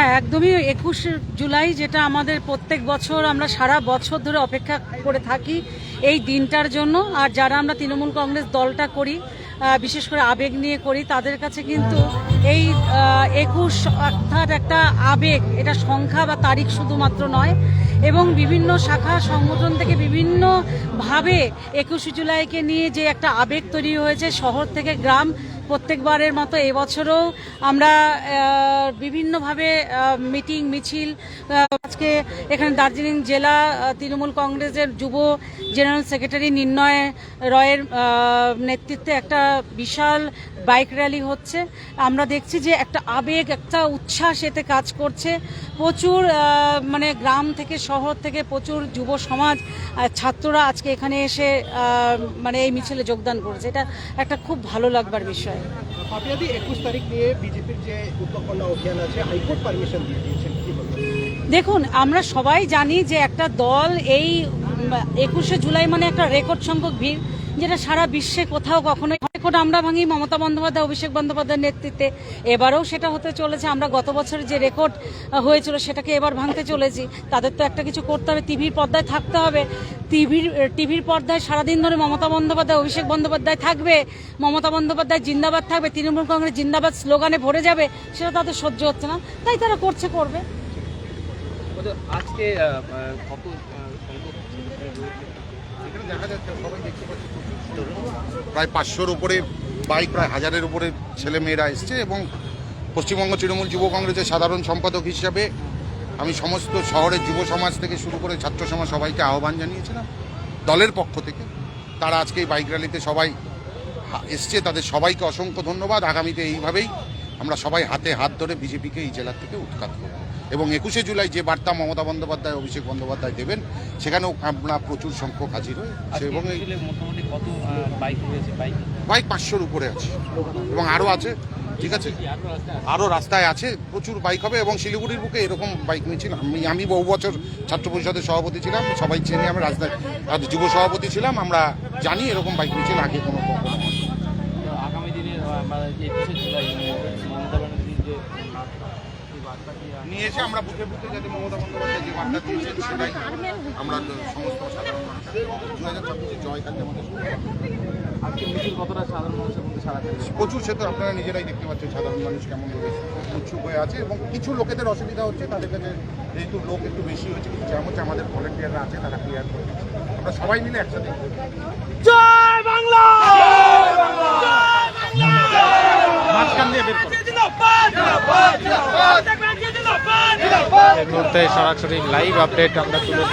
হ্যাঁ একদমই একুশ জুলাই যেটা আমাদের প্রত্যেক বছর আমরা সারা বছর ধরে অপেক্ষা করে থাকি এই দিনটার জন্য। আর যারা আমরা তৃণমূল কংগ্রেস দলটা করি বিশেষ করে আবেগ নিয়ে করি, তাদের কাছে কিন্তু এই একুশ অর্থাৎ একটা আবেগ, এটা সংখ্যা বা তারিখ শুধুমাত্র নয়। এবং বিভিন্ন শাখা সংগঠন থেকে বিভিন্নভাবে একুশে জুলাইকে নিয়ে যে একটা আবেগ তৈরি হয়েছে, শহর থেকে গ্রাম প্রত্যেকবারের মতো এবছরও আমরা বিভিন্নভাবে মিটিং, মিছিল আজকে এখানে দার্জিলিং জেলা তৃণমূল কংগ্রেসের যুব জেনারেল সেক্রেটারি নির্ণয় রয়ের নেতৃত্বে একটা বিশাল বাইক র্যালি হচ্ছে। আমরা দেখছি যে একটা আবেগ, একটা উচ্ছ্বাস এতে কাজ করছে। প্রচুর মানে গ্রাম থেকে শহর থেকে প্রচুর যুব সমাজ ছাত্ররা আজকে এখানে এসে মানে এই মিছিলে যোগদান করেছে। এটা একটা খুব ভালো লাগবার বিষয়। পাপিয়াদি একুশ তারিখ নিয়ে বিজেপির যে উদ্যোগপন্না অভিযান আছে, হাইকোর্ট পারমিশন দিয়ে দিয়েছেন দেখুন, আমরা সবাই জানি যে একটা দল এই একুশে জুলাই মানে একটা রেকর্ড সংখ্যক ভিড় যেটা সারা বিশ্বে কোথাও কখনো রেকর্ড আমরা ভাঙি মমতা বন্দ্যোপাধ্যায়, অভিষেক বন্দ্যোপাধ্যায়ের নেতৃত্বে। এবারেও সেটা হতে চলেছে। আমরা গত বছর যে রেকর্ড হয়েছিল সেটাকে এবার ভাঙতে চলেছি। তাদের তো একটা কিছু করতে হবে। টিভির পর্দায় থাকতে হবে। টিভির টিভির পর্দায় সারাদিন ধরে মমতা বন্দ্যোপাধ্যায়, অভিষেক বন্দ্যোপাধ্যায় থাকবে। মমতা বন্দ্যোপাধ্যায় জিন্দাবাদ থাকবে। তৃণমূল কংগ্রেস জিন্দাবাদ স্লোগানে ভরে যাবে। সেটা তাদের সহ্য হচ্ছে না। তাই তারা করছে, করবে। আজকে আহ, সংখ্যক এখানে দেখা যাচ্ছে সবাই দেখতে পাচ্ছি প্রায় পাঁচশোর উপরে বাইক প্রায় হাজারের উপরে ছেলে মেয়েরা এসছে এবং পশ্চিমবঙ্গ তৃণমূল যুব কংগ্রেসের সাধারণ সম্পাদক হিসাবে আমি সমস্ত শহরের যুব সমাজ থেকে শুরু করে ছাত্র সমাজ সবাইকে আহ্বান জানিয়েছিলাম। দলের পক্ষ থেকে তারা আজকে এই বাইক র্যালিতে সবাই এসছে, তাদের সবাইকে অসংখ্য ধন্যবাদ। আগামীতে এইভাবেই আমরা সবাই হাতে হাত ধরে বিজেপিকে এই জেলার থেকে উৎখাত করব। এবং একুশে জুলাই যে বার্তা মমতা বন্দ্যোপাধ্যায় অভিষেক বন্দ্যোপাধ্যায় দেবেন সেখানেও আমরা প্রচুর সংখ্যক হাজির হয়ে এবং বাইক পাঁচশোর উপরে আছে। এবং আরও আছে ঠিক আছে? আরও রাস্তায় আছে প্রচুর বাইক হবে এবং শিলিগুড়ির বুকে এরকম বাইক মিছিল আমি আমি বহু বছর ছাত্র পরিষদের সভাপতি ছিলাম সবাই চেনে আমি রাজধানী আর যুব সভাপতি ছিলাম আমরা জানি এরকম বাইক মিছিল আগে কোনো আগামী দিনে নিয়ে এসে আমরা বুকে বুকে যাতে মমতা বন্দ্যোপাধ্যায় যে বার্তা দিয়েছেন সেটাই আমরা সমস্ত সাধারণ দু হাজার চব্বিশে জয় আমাদের মধ্যে প্রচুর সে তো আপনারা নিজেরাই দেখতে পাচ্ছেন সাধারণ মানুষ কেমন ভাবে উৎসুক হয়ে আছে এবং কিছু লোকেদের অসুবিধা হচ্ছে তাদের কাছে যেহেতু লোক একটু বেশি হয়েছে কিছু জ্যাম হচ্ছে আমাদের ভলেন্টিয়াররা আছে তারা ক্লিয়ার করে দিচ্ছে। আমরা সবাই মিলে একসাথে এই মুহূর্তে সরাসরি লাইভ আপডেট আমরা তুলে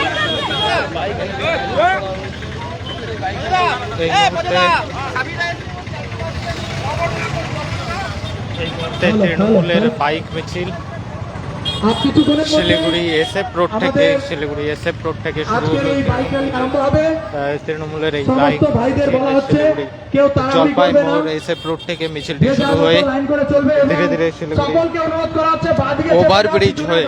এই মুহূর্তে এই মুহূর্তে তৃণমূলের বাইক মিছিল শিলিগুড়ি এসএফ রোড থেকে শিলিগুড়ি এসএফ রোড থেকে শুরু হবে। তৃণমূলের এই বাইক সমস্ত ভাইদের বলা হচ্ছে শিলিগুড়ি কেউ জলপাই মোড় এসএফ রোড থেকে মিছিলটি শুরু হয়ে ধীরে ধীরে শিলিগুড়ি ওভারব্রিজ হয়ে।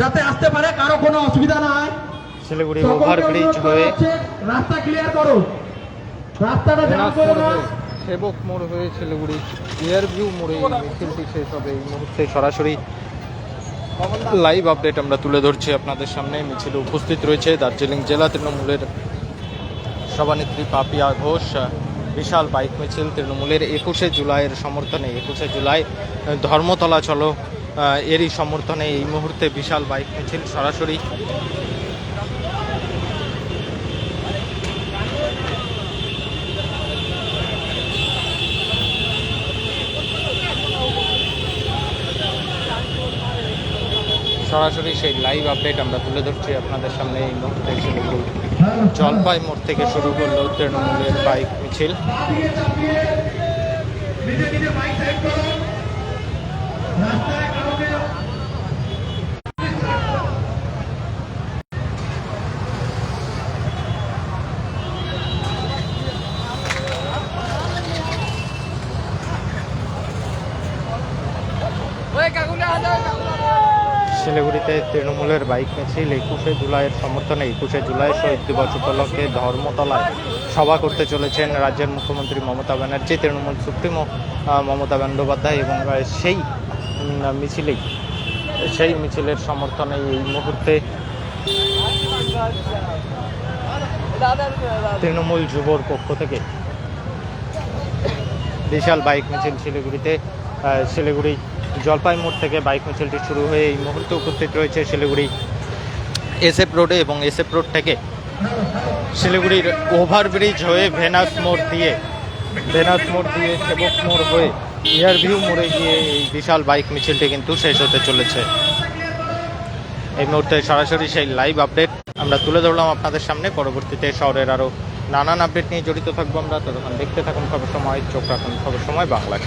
যাতে আসতে পারে কারও কোনো অসুবিধা না হয় শিলিগুড়ি সকলকে ওভারব্রিজ হয়ে রাস্তা ক্লিয়ার করো। রাস্তাটা জাম করো না। সেবক মোড় হয়ে শিলিগুড়ি এয়ার ভিউ মোড়ে মিছিলটি শেষ হবে। এই মুহূর্তে সরাসরি লাইভ আপডেট আমরা তুলে ধরছি আপনাদের সামনে। মিছিল উপস্থিত রয়েছে দার্জিলিং জেলা তৃণমূলের সভানেত্রী পাপিয়া ঘোষ, বিশাল বাইক মিছিল তৃণমূলের একুশে জুলাইয়ের সমর্থনে। একুশে জুলাই, ধর্মতলা চলো এরই সমর্থনে এই মুহূর্তে বিশাল বাইক মিছিল সরাসরি সরাসরি সেই লাইভ আপডেট আমরা তুলে ধরছি আপনাদের সামনে এই মুহূর্তে জলপাই মোড় থেকে শুরু করল তৃণমূলের বাইক মিছিল। রাস্তায় শিলিগুড়িতে তৃণমূলের বাইক মিছিল একুশে জুলাইয়ের সমর্থনে একুশে জুলাই শহীদ দিবস উপলক্ষে ধর্মতলায় সভা করতে চলেছেন রাজ্যের মুখ্যমন্ত্রী মমতা ব্যানার্জি, তৃণমূল সুপ্রিমো মমতা বন্দ্যোপাধ্যায় এবং সেই মিছিলেই সেই মিছিলের সমর্থনে এই মুহূর্তে তৃণমূল যুবর পক্ষ থেকে বিশাল বাইক মিছিল শিলিগুড়িতে শিলিগুড়ি জলপাই মোড় থেকে বাইক মিছিলটি শুরু হয়ে এই মুহূর্তে উপস্থিত রয়েছে শিলিগুড়ি এসএফ রোডে এবং এসএফ রোড থেকে শিলিগুড়ির ওভারব্রিজ হয়ে ভেনাস মোড় দিয়ে, ভেনাস মোড় দিয়ে, সেবক মোড় হয়ে এয়ারভিউ মোড়ে গিয়ে এই বিশাল বাইক মিছিলটি কিন্তু শেষ হতে চলেছে। এই মুহূর্তে সরাসরি সেই লাইভ আপডেট আমরা তুলে ধরলাম আপনাদের সামনে। পরবর্তীতে শহরের আরও নানান আপডেট নিয়ে জড়িত থাকব আমরা। ততক্ষণ দেখতে থাকুন খবর সময়, চোখ রাখুন খবর সময় বাংলায়